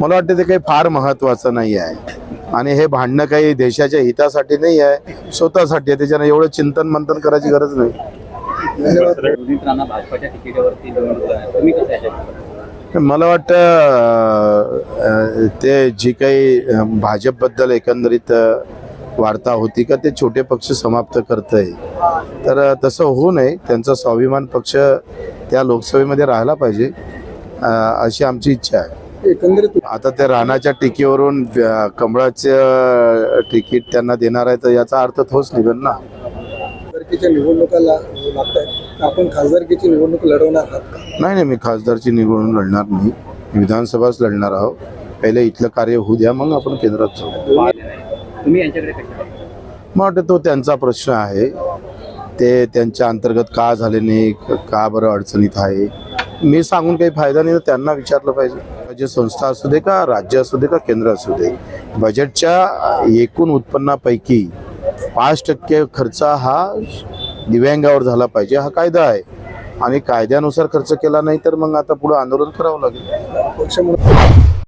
मला वाटतं ते काही फार महत्वाचं नाही आहे. आणि हे भांडणं काही देशाच्या हितासाठी नाही आहे स्वतःसाठी आहे. त्याच्यानं एवढं चिंतन मंथन करायची गरज नाही. मला वाटतं ते जी काही भाजपबद्दल एकंदरीत वार्ता होती का ते छोटे पक्ष समाप्त करत आहे तर तसं होऊ नये. त्यांचा स्वाभिमान पक्ष त्या लोकसभेमध्ये राहायला पाहिजे. अशी आमची इच्छा आहे. एकंदरीत आता त्या राणाच्या टिकीवरून कमळाचं तिकीट त्यांना देणार आहे तर याचा अर्थ तोच निघेल ना. खासदारकीच्या निवडणुका ला- लागत आहेत आपण खासदारकीची निवडणूक लढवणार आहात का? नाही नाही मी खासदारची निवडून लढणार नाही. मी विधानसभाच लढणार आहोत. पहिले इथलं कार्य होऊ द्या मग आपण केंद्रात जाऊ. तुम्ही यांच्याकडे कशा मला वाटतं तो त्यांचा प्रश्न आहे. ते त्यांच्या अंतर्गत का झाले नाही क- का बरं अडचणीत आहे? मी सांगून काही फायदा नाही तर त्यांना विचारलं पाहिजे. राज्य संस्था असू दे का राज्य असू दे का केंद्र असू दे बजेटच्या एकूण उत्पन्नापैकी पाच टक्के खर्च हा दिव्यांगावर झाला पाहिजे हा कायदा आहे. आणि कायद्यानुसार खर्च केला नाही तर मग आता पुढे आंदोलन करावं लागेल.